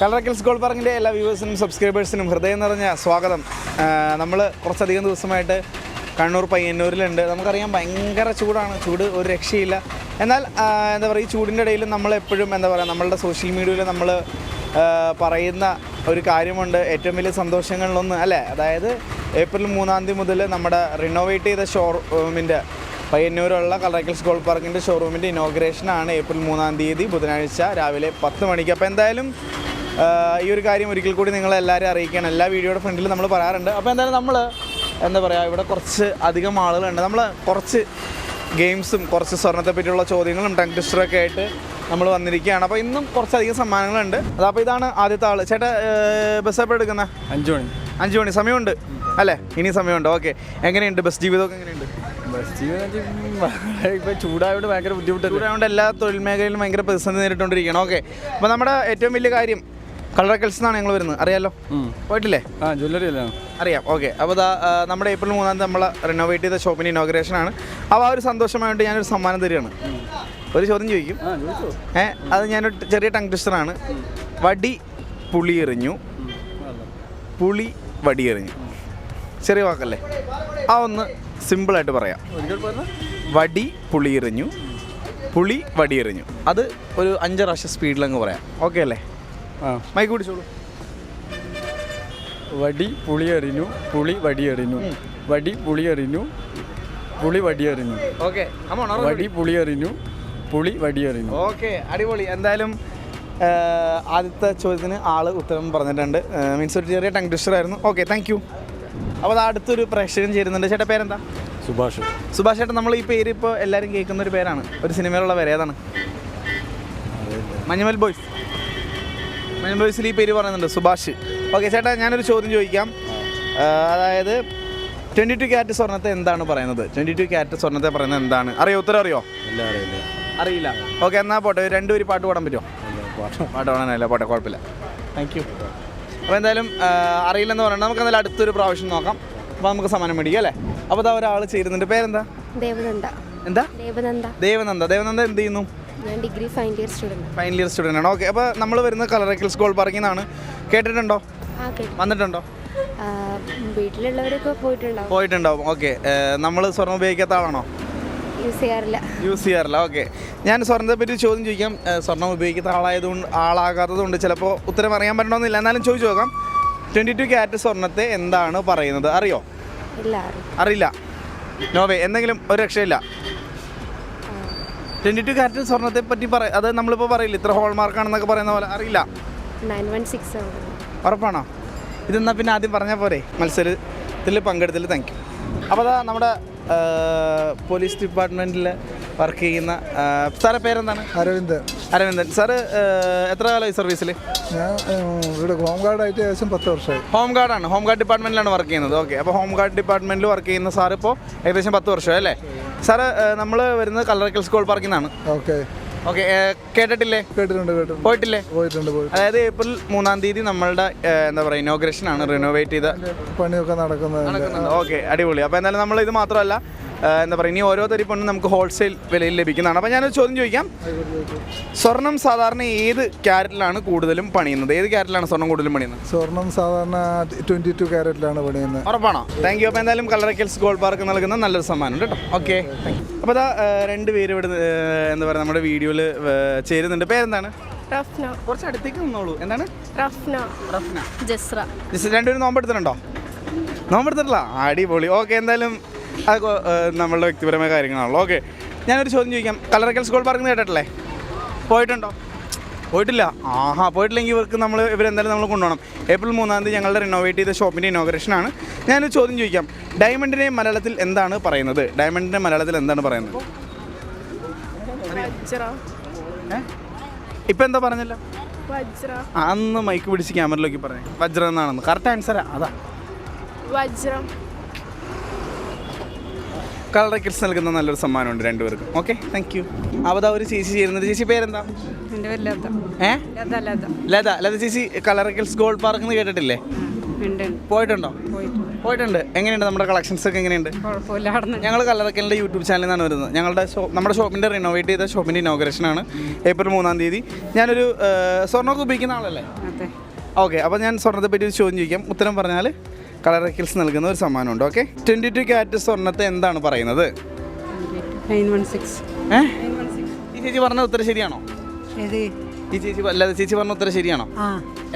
കളറക്കൽസ് goal പറഞ്ഞിന്റെ എല്ലാ വ്യൂവേഴ്സിനും സബ്സ്ക്രൈബേഴ്സിനും ഹൃദയം നിറഞ്ഞ സ്വാഗതം. നമ്മൾ കുറച്ചധികം ദിവസമായിട്ട് കണ്ണൂർ പയ്യന്നൂരിലുണ്ട്. നമുക്കറിയാം ഭയങ്കര ചൂടാണ്. ചൂട് ഒരു രക്ഷയില്ല. എന്നാൽ എന്താ പറയുക ഈ ചൂടിന്റെ ഇടയിൽ നമ്മൾ എപ്പോഴും എന്താ പറയുക നമ്മളുടെ സോഷ്യൽ മീഡിയയിൽ നമ്മൾ പറയുന്ന ഒരു കാര്യമുണ്ട്. ഏറ്റവും വലിയ സന്തോഷങ്ങളിലൊന്ന് അല്ലേ? അതായത് ഏപ്രിൽ മൂന്നാം തീയതി മുതൽ നമ്മുടെ റിനോവേറ്റ് ചെയ്ത ഷോറൂമിന്റെ പയ്യന്നൂരുള്ള കളറക്കിൾസ് ഗോൾ പാർക്കിന്റെ ഷോറൂമിന്റെ ഇനോഗ്രേഷനാണ് ഏപ്രിൽ മൂന്നാം തീയതി ബുധനാഴ്ച രാവിലെ പത്ത് മണിക്ക്. അപ്പോൾ എന്തായാലും ഈ ഒരു കാര്യം ഒരിക്കൽ കൂടി നിങ്ങളെല്ലാവരും അറിയിക്കണം എല്ലാ വീഡിയോയുടെ ഫ്രണ്ടിലും നമ്മൾ പറയാറുണ്ട്. അപ്പോൾ എന്തായാലും നമ്മൾ എന്താ പറയുക ഇവിടെ കുറച്ച് അധികം ആളുകളുണ്ട്. നമ്മൾ കുറച്ച് ഗെയിംസും കുറച്ച് സ്വർണത്തെ പറ്റിയുള്ള ചോദ്യങ്ങളും ടങ് ടെസ്റ്ററൊക്കെ ആയിട്ട് നമ്മൾ വന്നിരിക്കുകയാണ്. അപ്പോൾ ഇന്നും കുറച്ചധികം സമ്മാനങ്ങളുണ്ട്. അതപ്പോൾ ഇതാണ് ആദ്യത്തെ ആൾ ചേട്ടാ ബസ് എപ്പോൾ എടുക്കുന്നത് അഞ്ചു മണി. അഞ്ചു മണി. സമയമുണ്ട്? അല്ലേ? ഇനി സമയമുണ്ട്. ഓക്കെ. എങ്ങനെയുണ്ട്? ബസ് ജീവിതമൊക്കെ എങ്ങനെയുണ്ട്? ബസ് ജീവിതം ഇപ്പൊ ചൂടായോണ്ട് ഭയങ്കര ബുദ്ധിമുട്ട് ചൂടായതുകൊണ്ട് എല്ലാ തൊഴിൽ മേഖലയിലും ഭയങ്കര പ്രതിസന്ധി നേരിട്ടുകൊണ്ടിരിക്കുകയാണ് ഓക്കെ. അപ്പോൾ നമ്മുടെ ഏറ്റവും വലിയ കാര്യം കളറക്കൽസ് എന്നാണ് ഞങ്ങൾ വരുന്നത്. അറിയാലോ? പോയിട്ടില്ലേ? ആ ജ്വല്ലറി അല്ലേ? അറിയാം. ഓക്കെ അപ്പോൾ ദാ ആ, നമ്മുടെ ഏപ്രിൽ മൂന്നാം തീയതി നമ്മൾ റിനോവേറ്റ് ചെയ്ത ഷോപ്പിന്റെ ഇനോഗ്രേഷൻ ആണ്. അപ്പോൾ ആ ഒരു സന്തോഷമായിട്ട് ഞാനൊരു സമ്മാനം തരികയാണ്. ഒരു ചോദ്യം ചോദിക്കും. ആ ചോദിച്ചോ. ഏ അത് ഞാനൊരു ചെറിയ ടങ് ട്വിസ്റ്ററാണ് വടി പുളി എറിഞ്ഞു. പുളി വടി എറിഞ്ഞു. ചെറിയ വാക്കല്ലേ? ആ ഒന്ന് സിമ്പിളായിട്ട് പറയാം. ഒരിക്കൽ പറഞ്ഞ. വടി പുളി എറിഞ്ഞു. പുളി വടി എറിഞ്ഞു. അത് ഒരു അഞ്ച് പ്രാവശ്യം സ്പീഡിലങ്ങ് പറയാം. ഓക്കെ അല്ലേ? മൈക്ക് പിടിച്ചോളൂ. വടി പുളി എറിഞ്ഞു പുളി വടി എറിഞ്ഞു വടി പുളി എറിഞ്ഞു പുളി വടി എറിഞ്ഞു ഓക്കെ വടി പുളി എറിഞ്ഞു പുളി വടി എറിഞ്ഞു ഓക്കെ അടിപൊളി. എന്തായാലും ആദ്യത്തെ ചോദ്യത്തിന് ആൾ ഉത്തരം പറഞ്ഞിട്ടുണ്ട്. മീൻസ് ഒരു ചെറിയ ടങ് ട്വിസ്റ്റർ ആയിരുന്നു. ഓക്കെ താങ്ക് യു അപ്പോൾ അത് അടുത്തൊരു പ്രേക്ഷകൻ ചേരുന്നുണ്ട്. ചേട്ടൻ പേരെന്താ? സുഭാഷ്. സുഭാഷ് ചേട്ടൻ നമ്മൾ ഈ പേര് ഇപ്പോൾ എല്ലാവരും കേൾക്കുന്ന ഒരു പേരാണ്. ഒരു സിനിമയിലുള്ള പേര് ഏതാണ്? മഞ്ഞുമൽ ബോയ്സ്. ബോയ്സിൽ ഈ പേര് പറയുന്നുണ്ട് സുഭാഷ്. ഓക്കെ ചേട്ടാ ഞാനൊരു ചോദ്യം ചോദിക്കാം. അതായത് ട്വന്റി ടു ക്യാരറ്റ് സ്വർണത്തെ എന്താണ് പറയുന്നത്? ട്വന്റി ടു ക്യാരറ്റ് സ്വർണത്തെ പറയുന്നത് എന്താണ്? അറിയോ? ഉത്തരം അറിയോ? ഇല്ല അറിയില്ല. അറിയില്ല. ഓക്കെ എന്നാൽ പോട്ടെ ഒരു രണ്ടുപേര് പാട്ട് പാടാൻ പറ്റുമോ? പാട്ട്. പാടാനല്ല പോട്ടെ കുഴപ്പമില്ല. താങ്ക് യു അപ്പോൾ എന്തായാലും അറിയില്ലെന്ന് പറയണം നമുക്ക് എന്തായാലും അടുത്തൊരു പ്രാവശ്യം നോക്കാം. അപ്പോൾ നമുക്ക് സമ്മാനം മേടിക്കാം അല്ലേ? അപ്പോൾ അതാ ഒരാൾ ചേരുന്നുണ്ട്. പേരെന്താ? ദേവനന്ദ. എന്താ? ദേവനന്ദ. ദേവനന്ദ. ദേവനന്ദ എന്ത് ചെയ്യുന്നു? ഞാൻ degree final year student. Final year student ആണ്. ഓക്കെ അപ്പോൾ നമ്മൾ വരുന്നത് കളറക്കിൾസ് ഗോൾ പാർക്കിൽ നിന്നാണ്. കേട്ടിട്ടുണ്ടോ? വന്നിട്ടുണ്ടോ? വീട്ടിലുള്ളവരൊക്കെ പോയിട്ടുണ്ടാവും. പോയിട്ടുണ്ടാവും. ഓക്കെ നമ്മൾ സ്വർണം ഉപയോഗിക്കാത്ത ആളാണോ? യൂസ് ചെയ്യാറില്ല. യൂസ് ചെയ്യാറില്ല. ഓക്കെ ഞാൻ സ്വർണത്തെ പറ്റി ചോദ്യം ചോദിക്കാം. സ്വർണം ഉപയോഗിക്കുന്ന ആളായതുകൊണ്ട് ആളാകാത്തതുകൊണ്ട് ചിലപ്പോൾ ഉത്തരം അറിയാൻ പറ്റണമെന്നില്ല. എന്നാലും ചോദിച്ചു നോക്കാം. ട്വന്റി ടു ക്യാരറ്റ് സ്വർണത്തെ എന്താണ് പറയുന്നത്? അറിയോ? ഇല്ല അറിയില്ല. നോവേ എന്തെങ്കിലും ഒരു രക്ഷയില്ല. ട്വന്റി ടു ക്യാരറ്റ് സ്വർണത്തെ പറ്റി പറ അത് നമ്മളിപ്പോൾ പറയില്ല? ഇത്ര ഹോൾമാർക്കാണെന്നൊക്കെ പറയുന്ന പോലെ. അറിയില്ല. നയൻ വൺ സിക്സ് ആണ് ഉറപ്പാണോ? ഇതെന്നാൽ പിന്നെ ആദ്യം പറഞ്ഞാൽ പോരെ. മത്സരത്തിൽ പങ്കെടുത്തതിൽ താങ്ക് യു അപ്പോൾ അതാ നമ്മുടെ പോലീസ് ഡിപ്പാർട്ട്മെന്റിൽ വർക്ക് ചെയ്യുന്ന സാറെ പേരെന്താണ്? അരവിന്ദൻ. അരവിന്ദൻ. സാറ് എത്ര കാലമായി സർവീസിൽ ഞാൻ ഇവിടെ ഹോം ഗാർഡായിട്ട് ഏകദേശം പത്ത് വർഷമായി. ഹോം ഗാർഡാണ് ഹോം ഗാർഡ് ഡിപ്പാർട്ട്മെന്റിലാണ് വർക്ക് ചെയ്യുന്നത്. ഓക്കെ അപ്പോൾ ഹോം ഗാർഡ് ഡിപ്പാർട്ട്മെന്റിൽ വർക്ക് ചെയ്യുന്ന സാർ ഇപ്പോൾ ഏകദേശം പത്ത് വർഷമായി അല്ലേ? സാറ് നമ്മൾ വരുന്നത് കളറക്കൽ സ്കൂൾ പാർക്കിൽ നിന്നാണ് ഓക്കെ. ഓക്കെ കേട്ടിട്ടില്ലേ? കേട്ടിട്ടുണ്ട് കേട്ടിട്ടുണ്ട്. പോയിട്ടില്ലേ? പോയിട്ടുണ്ട് പോയി അതായത് ഏപ്രിൽ മൂന്നാം തീയതി നമ്മളുടെ എന്താ പറയുക ഇനോഗ്രേഷൻ ആണ് റിനോവേറ്റ് ചെയ്ത പണിയൊക്കെ നടക്കുന്നത് ഓക്കെ അടിപൊളി. അപ്പോൾ എന്തായാലും നമ്മൾ ഇത് മാത്രമല്ല എന്താ പറയുക ഇനി ഓരോ തരി പൊണ്ണും നമുക്ക് ഹോൾസെയിൽ വിലയിൽ ലഭിക്കുന്നതാണ്. അപ്പോൾ ഞാനൊരു ചോദ്യം ചോദിക്കാം. സ്വർണം സാധാരണ ഏത് ക്യാരറ്റിലാണ് കൂടുതലും പണിയുന്നത്? ഏത് ക്യാരറ്റിലാണ് സ്വർണം കൂടുതലും പണിയുന്നത്? സ്വർണം സാധാരണ ട്വന്റി ടു ക്യാരറ്റിലാണ് പണിയുന്നത്. ഉറപ്പാണോ? താങ്ക് യു അപ്പോൾ എന്തായാലും കളറക്കൽസ് ഗോൾഡ് പാർക്ക് നൽകുന്ന നല്ലൊരു സമ്മാനം കേട്ടോ. ഓക്കെ അപ്പോൾ അതാ രണ്ട് പേര് ഇവിടെ എന്താ പറയുക നമ്മുടെ വീഡിയോയിൽ ചേരുന്നുണ്ട്. പേരെന്താണ്? റഫ്ന. കുറച്ച് അടുത്തേക്ക് നിന്നോളൂ. എന്താണ്? റഫ്ന. റഫ്ന. ജസ്ര. ജസ്റ്റ് രണ്ടുപേരും നോമ്പെടുത്തിട്ടുണ്ടോ? നോമ്പെടുത്തിട്ടില്ല? അടിപൊളി. ഓക്കെ എന്തായാലും അത് നമ്മളുടെ വ്യക്തിപരമായ കാര്യങ്ങളാണല്ലോ. ഓക്കെ. ഞാനൊരു ചോദ്യം ചോദിക്കാം. കളറക്കൽ സ്കൂൾ പാർക്ക് കേട്ടിട്ടില്ലേ? പോയിട്ടുണ്ടോ? പോയിട്ടില്ല. ആഹാ പോയിട്ടില്ലെങ്കിൽ ഇവർക്ക് നമ്മൾ ഇവരെന്തായാലും നമ്മൾ കൊണ്ടുപോകണം. ഏപ്രിൽ മൂന്നാം തീയതി ഞങ്ങളുടെ റിനോവേറ്റ് ചെയ്ത ഷോപ്പിന്റെ ഇനോഗ്രേഷനാണ് ഞാനൊരു ചോദ്യം ചോദിക്കാം. ഡയമണ്ടിനെ മലയാളത്തിൽ എന്താണ് പറയുന്നത്? ഡയമണ്ടിനെ മലയാളത്തിൽ എന്താണ് പറയുന്നത്? ഇപ്പം എന്താ പറഞ്ഞില്ല? അന്ന് മൈക്ക് പിടിച്ച് ക്യാമറയിലേക്ക് പറഞ്ഞു. വജ്രം എന്നാണെന്ന്. കറക്റ്റ് ആൻസറാ അതാ. വജ്രം. കളർ കിറ്റ്സ് നൽകുന്ന നല്ലൊരു സമ്മാനമുണ്ട് രണ്ടുപേർക്കും. ഓക്കെ താങ്ക് യു അവതാ ഒരു ചേച്ചി ചേരുന്നത്. ചേച്ചി പേരെന്താ? ലത. ഏ? ലത ചേച്ചി കളർ കിൽസ് ഗോൾഡ് പാർക്ക് എന്ന് കേട്ടിട്ടില്ലേ? പോയിട്ടുണ്ടോ? പോയിട്ടുണ്ട്. എങ്ങനെയുണ്ട് നമ്മുടെ കളക്ഷൻസ് ഒക്കെ എങ്ങനെയുണ്ട്? ഞങ്ങൾ കല്ലറക്കലിന്റെ യൂട്യൂബ് ചാനലിൽ നിന്നാണ് വരുന്നത്. ഞങ്ങളുടെ ഷോപ്പ് നമ്മുടെ ഷോപ്പിന്റെ റിനോവേറ്റ് ചെയ്ത ഷോപ്പിന്റെ ഇനോഗ്രേഷനാണ് ഏപ്രിൽ മൂന്നാം തീയതി. ഞാനൊരു സ്വർണമൊക്കെ ഉപയോഗിക്കുന്ന ആളല്ലേ? ഓക്കെ അപ്പോൾ ഞാൻ സ്വർണത്തെ പറ്റി ഒരു ചോദ്യം ചോദിക്കാം. ഉത്തരം പറഞ്ഞാൽ കളറക്കിൽസ് നൽകുന്ന ഒരു സമ്മാനമുണ്ട് ഓക്കെ ട്വന്റി ടു ക്യാരറ്റ് സ്വർണത്തെ എന്താണ് പറയുന്നത്? ഈ ചേച്ചി പറഞ്ഞ ഉത്തരം ശരിയാണോ? ഈ ചേച്ചി അല്ലാതെ ചേച്ചി പറഞ്ഞ ഉത്തരം ശരിയാണോ?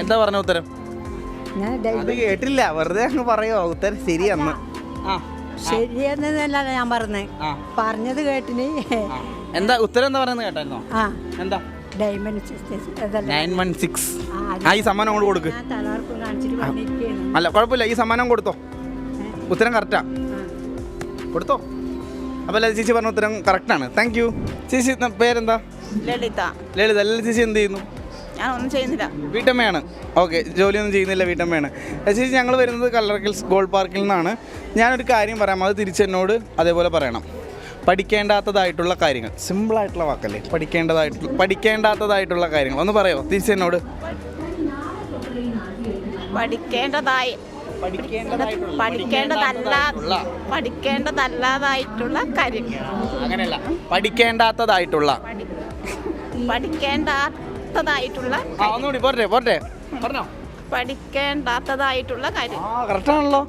എന്താ പറഞ്ഞ ഉത്തരം? അത് കേട്ടില്ല വെറുതെ അങ്ങ് പറയോ ഉത്തരം ശരിയാന്ന്. ശരിയെന്നല്ല ഞാൻ പറഞ്ഞേ. പറഞ്ഞത് കേട്ടിന്. എന്താ ഉത്തരം എന്താ പറയുന്നത് കേട്ടായിരുന്നോ? എന്താ? നയൻ വൺ സിക്സ് ആ, അത് ആ ഈ സമ്മാനം അങ്ങോട്ട് കൊടുക്ക്. ഞാൻ തലവർക്ക് കാണിച്ചിട്ട് വന്നിരിക്കുകയാണ് അല്ല കുഴപ്പമില്ല. ഈ സമ്മാനം കൊടുത്തോ. ഉത്തരം കറക്റ്റാ കൊടുത്തോ. അപ്പോൾ അല്ല ചേച്ചി പറഞ്ഞ ഉത്തരം കറക്റ്റാണ് താങ്ക് യു ചേച്ചി പേരെന്താ? ലളിത. ലളിത. ലളിത ചേച്ചി എന്ത് ചെയ്യുന്നു? ഞാൻ ഒന്നും ചെയ്യുന്നില്ല. വീട്ടമ്മയാണ്. ഓക്കെ ജോലിയൊന്നും ചെയ്യുന്നില്ല വീട്ടമ്മയാണ്. ചേച്ചി ഞങ്ങൾ വരുന്നത് കല്ലറക്കിൽസ് ഗോൾഡ് പാർക്കിൽ നിന്നാണ്. ഞാനൊരു കാര്യം പറയാം. അത് തിരിച്ചെന്നോട് അതേപോലെ പറയണം. പഠിക്കേണ്ടാത്തതായിട്ടുള്ള കാര്യങ്ങൾ. സിമ്പിളായിട്ടുള്ള വാക്കല്ലേ? പഠിക്കേണ്ടതായിട്ടുള്ള പഠിക്കേണ്ടാത്തതായിട്ടുള്ള കാര്യങ്ങൾ. ഒന്ന് പറയോ? തിരിച്ചെന്നോട് പഠിക്കേണ്ടതായി പഠിക്കേണ്ടതല്ല പഠിക്കേണ്ടതല്ലാതായിട്ടുള്ള കാര്യങ്ങൾ. അങ്ങനെയല്ല. പഠിക്കേണ്ടാത്തതായിട്ടുള്ള. പഠി- പഠിക്കേണ്ടാത്തതായിട്ടുള്ള ആ ഒന്നുകൂടി പോരട്ടെ പോരട്ടെ. പറഞ്ഞോ. പഠിക്കേണ്ടാത്തതായിട്ടുള്ള കാര്യം. കറക്റ്റാണല്ലോ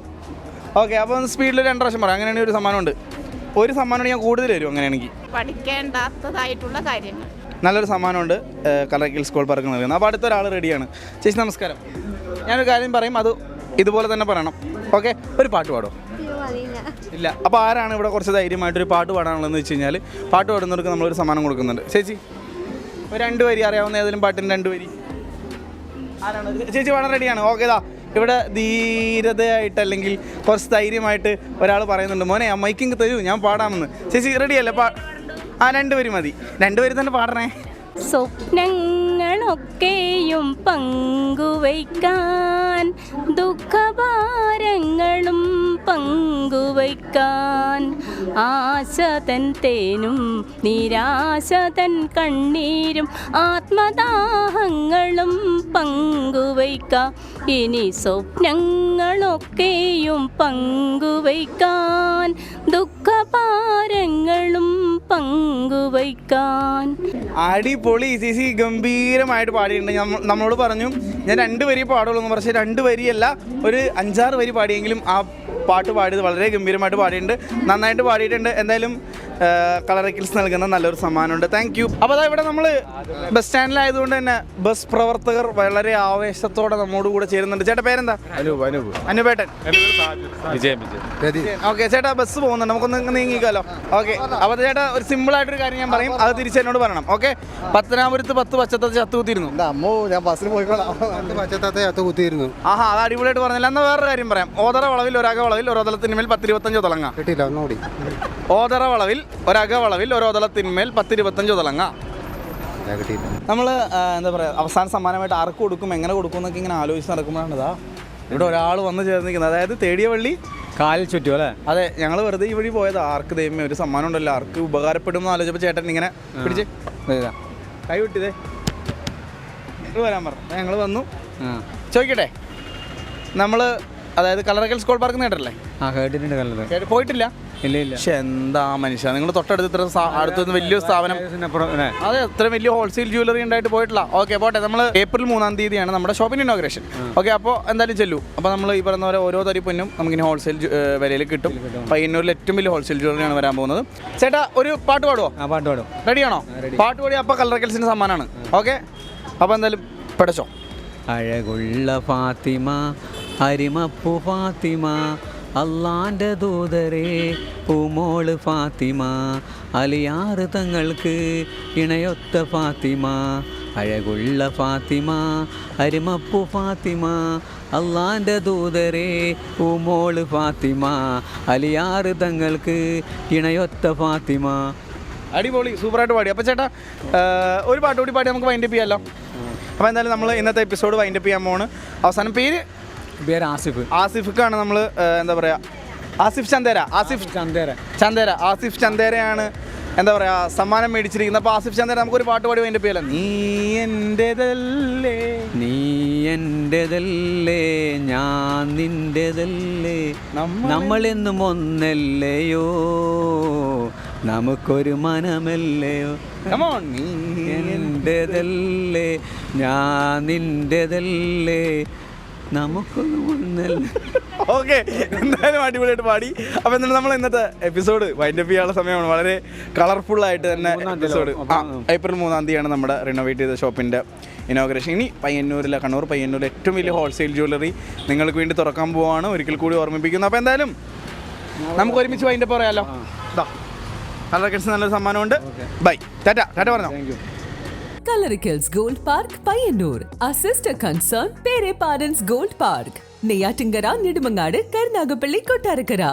ഓക്കെ അപ്പോൾ സ്പീഡിൽ രണ്ട് പ്രാവശ്യം പറയാം അങ്ങനെയാണെങ്കിൽ ഒരു സമ്മാനമുണ്ട്. ഒരു സമ്മാനം ഞാൻ കൂടുതൽ തരും അങ്ങനെയാണെങ്കിൽ. പഠിക്കേണ്ടാത്തതായിട്ടുള്ള കാര്യങ്ങൾ. നല്ലൊരു സമ്മാനമുണ്ട് കലറക്കിൽ സ്കൂൾ പാർക്ക് നൽകുന്നത് അപ്പോൾ അടുത്ത ഒരാൾ റെഡിയാണ്. ചേച്ചി നമസ്കാരം. ഞാനൊരു കാര്യം പറയും അത് ഇതുപോലെ തന്നെ പറയണം. ഓക്കെ ഒരു പാട്ട് പാടോ ഇല്ല. അപ്പോൾ ആരാണ് ഇവിടെ കുറച്ച് ധൈര്യമായിട്ടൊരു പാട്ട് പാടാനുള്ളതെന്ന് വെച്ച് കഴിഞ്ഞാൽ പാട്ട് പാടുന്നവർക്ക് നമ്മളൊരു സമ്മാനം കൊടുക്കുന്നുണ്ട്. ചേച്ചി ഒരു രണ്ട് വരി അറിയാവുന്ന ഏതെങ്കിലും പാട്ടിന് രണ്ട് വരി? ആരാണ്? ചേച്ചി പാടാൻ റെഡിയാണ്. ഓക്കെ ഇതാ ഇവിടെ ധീരതയായിട്ട് അല്ലെങ്കിൽ കുറച്ച് ധൈര്യമായിട്ട് ഒരാൾ പറയുന്നുണ്ട് മോനെ ആ മൈക്കിങ് തരൂ ഞാൻ പാടാമെന്ന്. ചേച്ചി റെഡിയല്ലേ പാ ആ രണ്ടുപേരും മതി. രണ്ടുപേരും തന്നെ പാടണേ. സ്വപ്നങ്ങളൊക്കെയും പങ്കുവയ്ക്കാൻ ദുഃഖഭാരങ്ങളും പങ്കുവയ്ക്കാൻ ആശതൻ തേനും നിരാശ തൻ കണ്ണീരും ആത്മദാഹങ്ങളും പങ്കുവയ്ക്കാം. ഇനി സ്വപ്നങ്ങളൊക്കെയും പങ്കുവയ്ക്കാൻ ദുഃഖഭാരങ്ങളും പങ്കുവയ്ക്കാൻ. അടിപൊളി സി സി ഗംഭീരമായിട്ട് പാടിയിട്ടുണ്ട്. നമ്മ- നമ്മളോട് പറഞ്ഞു ഞാൻ രണ്ട് വരി പാടുള്ളൂ എന്ന് പക്ഷേ രണ്ട് വരിയല്ല ഒരു അഞ്ചാറ് വരി പാടിയെങ്കിലും ആ പാട്ട് പാടിയത് വളരെ ഗംഭീരമായിട്ട് പാടിയിട്ടുണ്ട്. നന്നായിട്ട് പാടിയിട്ടുണ്ട്. എന്തായാലും കളറക്കിൽസ് നൽകുന്ന നല്ലൊരു സമ്മാനമുണ്ട്. താങ്ക് യു അപ്പോൾ അതാ ഇവിടെ നമ്മൾ ബസ് സ്റ്റാൻഡിലായതുകൊണ്ട് തന്നെ ബസ് പ്രവർത്തകർ വളരെ ആവേശത്തോടെ നമ്മോട് കൂടെ ചേരുന്നുണ്ട്. ചേട്ടൻ പേരെന്താ? അനൂപ് അനൂപ്. അനുപേട്ടൻ. ഓക്കെ ചേട്ടാ ബസ് പോകുന്നുണ്ട്. നമുക്കൊന്ന് നീങ്ങിക്കാലോ? ഓക്കെ അപ്പോൾ ചേട്ടാ ഒരു സിമ്പിൾ ആയിട്ടൊരു കാര്യം ഞാൻ പറയും. അത് തിരിച്ച് എന്നോട് പറയണം. ഓക്കെ പത്തനാപുരത്ത് പത്ത് പച്ചത്തത്ത് ചത്തു കുത്തിയിരുന്നു അമ്മോ ഞാൻ ബസ്സിന് പോയിക്കോളാം. പച്ചത്താത്ത ചത്ത കുത്തിയിരുന്നു ആഹാ അത് അടിപൊളിയായിട്ട് പറഞ്ഞില്ല. എന്നാൽ വേറൊരു കാര്യം പറയാം. ഓതറ വളവിൽ ഒരാക വളവിൽ ഒരോതളത്തിന്മേൽ പത്തിരുപത്തഞ്ച് തുടങ്ങാം. കിട്ടിയില്ല ഒന്നുകൂടി. ഓതറ വളവിൽ ഒരക വളവിൽ ഒരോതളത്തിന്മേൽ പത്തിരുപത്തഞ്ച് കിട്ടിയില്ല നമ്മൾ എന്താ പറയുക അവസാന സമ്മാനമായിട്ട് ആർക്ക് കൊടുക്കും എങ്ങനെ കൊടുക്കും എന്നൊക്കെ ഇങ്ങനെ ആലോചിച്ച് നടക്കുമ്പോഴാണ് ഇതാ ഇവിടെ ഒരാൾ വന്ന് ചേർന്നിരിക്കുന്നത്. അതായത് തേടിയ വള്ളി. കാലിൽ ചുറ്റും അല്ലേ? അതെ ഞങ്ങൾ വെറുതെ ഈ വഴി പോയത്. ആർക്ക് ദൈവമേ ഒരു സമ്മാനം ഉണ്ടല്ലോ. ആർക്ക് ഉപകാരപ്പെടും എന്ന് ആലോചിച്ചപ്പോൾ ചേട്ടൻ ഇങ്ങനെ പിടിച്ച് ഇതാ. കൈ വിട്ടിതേ. ഇങ്ങോട്ട് വരാൻ പറഞ്ഞു ഞങ്ങൾ വന്നു. ആ. ചോദിക്കട്ടെ? നമ്മൾ അതായത് കളറക്കൽ സ്കൂൾ പാർക്ക് നേട്ടല്ലേ ആ കേട്ടിട്ടുണ്ട് കല്ലത് കേട്ട് പോയിട്ടില്ല? പക്ഷെ എന്താ മനുഷ്യ നിങ്ങൾ തൊട്ടടുത്ത് ഇത്ര അടുത്തൊന്ന് അടുത്ത് വലിയ സ്ഥാപനം അതെ അത്ര വലിയ ഹോൾസെയിൽ ജ്വല്ലറി ഉണ്ടായിട്ട് പോയിട്ടില്ല ഓക്കെ പോട്ടെ നമ്മൾ ഏപ്രിൽ മൂന്നാം തീയതിയാണ് നമ്മുടെ ഷോപ്പിന് ഇനോഗ്രേഷൻ ഓക്കെ അപ്പോൾ എന്തായാലും ചെല്ലു. അപ്പോൾ നമ്മൾ ഈ പറഞ്ഞ പോലെ ഓരോ തരി പൊന്നും നമുക്കിനി ഹോൾസെയിൽ വിലയിൽ കിട്ടും. പയ്യന്നൂരിൽ ഏറ്റവും വലിയ ഹോൾസെയിൽ ജ്വല്ലറിയാണ് വരാൻ പോകുന്നത്. ചേട്ടാ ഒരു പാട്ട് പാടുവോ? പാട്ട് പാടും. റെഡിയാണോ പാട്ട് പാടി അപ്പോൾ കളറക്കൽസിന്റെ സമ്മാനമാണ് ഓക്കെ അപ്പോൾ എന്തായാലും പഠിച്ചോ. അഴകുള്ള ഫാത്തിമ അരിമപ്പു ഫാത്തിമ അള്ളാന്റെ ദൂതരെ പൂമോൾ ഫാത്തിമ അലിയാറ് തങ്ങൾക്ക് ഇണയൊത്ത ഫാത്തിമ അഴകുള്ള ഫാത്തിമ അരിമപ്പു ഫാത്തിമ അള്ളാന്റെ ദൂതരെ പൂമോൾ ഫാത്തിമ അലിയാറ് തങ്ങൾക്ക് ഇണയൊത്ത ഫാത്തിമ. അടിപൊളി സൂപ്പറായിട്ട് പാടി. അപ്പോൾ ചേട്ടാ ഒരു പാട്ട് കൂടി പാടി നമുക്ക് വൈൻഡപ്പ് ചെയ്യാമല്ലോ അപ്പോൾ എന്തായാലും നമ്മൾ ഇന്നത്തെ എപ്പിസോഡ് വൈൻഡപ്പ് ചെയ്യാൻ പോണ്. അവസാനം പേര് പേര് ആസിഫ്. ആസിഫിക്കാണ് നമ്മൾ എന്താ പറയുക ആസിഫ് ചന്ദേര ആസിഫ് ചന്ദേര ചന്ദേര ആസിഫ് ചന്ദേരയാണ് എന്താ പറയാ സമ്മാനം മേടിച്ചിരിക്കുന്നത്. അപ്പോൾ ആസിഫ് ചന്ദേര നമുക്കൊരു പാട്ട് പാടി പേര് നീ എന്റെതല്ലേ നീ എൻ എന്റെതല്ലേ ഞാൻ നിന്റെതല്ലേ നമ്മളെന്നും ഒന്നല്ലയോ നമുക്കൊരു മനമല്ലയോ. നീ എന്റെതല്ലേ ഞാൻ നിന്റെതല്ലേ നമുക്കൊരു ഒന്നല്ലേ ഓക്കെ എന്തായാലും അടിപൊളിയായിട്ട് പാടി. അപ്പോൾ എന്നിട്ട് നമ്മൾ ഇന്നത്തെ എപ്പിസോഡ് വൈൻഡ് അപ്പ് ചെയ്യാനുള്ള സമയമാണ്. വളരെ കളർഫുൾ ആയിട്ട് തന്നെ എപ്പിസോഡ് ആ ഏപ്രിൽ മൂന്നാം തീയതിയാണ് നമ്മുടെ റിനോവേറ്റ് ചെയ്ത ഷോപ്പിന്റെ ഇനോഗ്രേഷൻ ഇനി പയ്യന്നൂരിലെ കണ്ണൂർ പയ്യന്നൂരിലെ ഏറ്റവും വലിയ ഹോൾസെയിൽ ജ്വല്ലറി നിങ്ങൾക്ക് വേണ്ടി തുറക്കാൻ പോവാണ്. ഒരിക്കൽ കൂടി ഓർമ്മിപ്പിക്കുന്നു. അപ്പോൾ എന്തായാലും നമുക്ക് ഒരുമിച്ച് വൈൻഡപ്പ് പറയാമല്ലോ കളർ കളർക്കൻസ് നല്ലൊരു സമ്മാനമുണ്ട്. ബൈ ടാറ്റ ടാറ്റ പറഞ്ഞോ. கலரிக் ஹில்ஸ் கோல்ட் பார்க் பையனூர் அர் சிஸ்டர் கன்சர்ன் பேரே பாரன்ஸ் கோல்ட் பார்க் நெய்யாட்டுங்கரா நெடுமங்காடு கருநாகப்பள்ளி கொட்டாருக்கரா